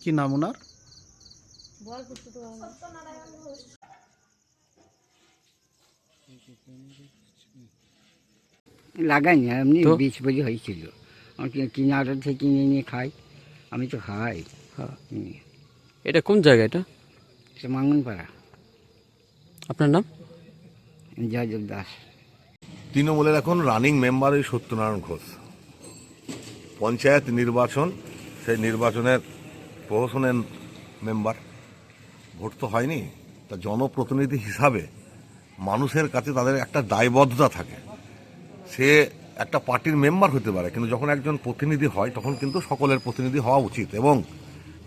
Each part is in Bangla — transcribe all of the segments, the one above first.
কি নাম ওনার? লাগাইনি এমনি তো? বীজ বজি হয়েছিল। আমি কি- কিনারে থেকে কিনে নিয়ে খাই আমি তো খাই। হ্যাঁ। এটা কোন জায়গা এটা? সে মাঙ্গনপাড়া। আপনার নাম? জয়দেব দাস। তৃণমূলের এখন রানিং মেম্বার ওই সত্যনারায়ণ ঘোষ। পঞ্চায়েত নির্বাচন সেই নির্বাচনের প্রহসনের মেম্বার ভোট তো হয়নি, তা জনপ্রতিনিধি হিসাবে মানুষের কাছে তাদের একটা দায়বদ্ধতা থাকে। সে একটা পার্টির মেম্বার হতে পারে, কিন্তু যখন একজন প্রতিনিধি হয়, তখন কিন্তু সকলের প্রতিনিধি হওয়া উচিত এবং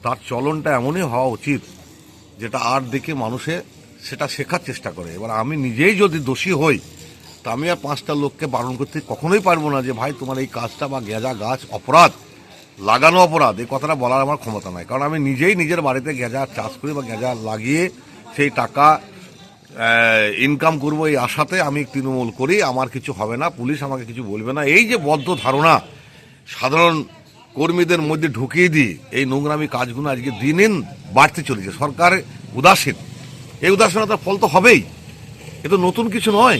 তার চলনটা এমনই হওয়া উচিত যেটা আর দেখে মানুষে সেটা শেখার চেষ্টা করে। এবার আমি নিজেই যদি দোষী হই, তা আমি আর পাঁচটা লোককে বারণ করতে কখনোই পারব না যে, ভাই, তোমার এই কাজটা বা গেঁজা গাছ অপরাধ। লাগানো অপরাধ, এই কথাটা বলার আমার ক্ষমতা নাই। কারণ আমি নিজেই নিজের বাড়িতে গেঁজা চাষ করি বা গেঁজা লাগিয়ে সেই টাকা ইনকাম করব এই আশাতে আমি তৃণমূল করি, আমার কিছু হবে না, পুলিশ আমাকে কিছু বলবে না। এই যে বদ্ধ ধারণা, সাধারণ কর্মীদের মধ্যে ঢুকিয়ে দিয়ে এই নোংরামি কাজগুলো আজকে দিন দিন বাড়তে চলেছে। সরকার উদাসীন। এই উদাসীনতার ফল তো হবেই। এ তো নতুন কিছু নয়।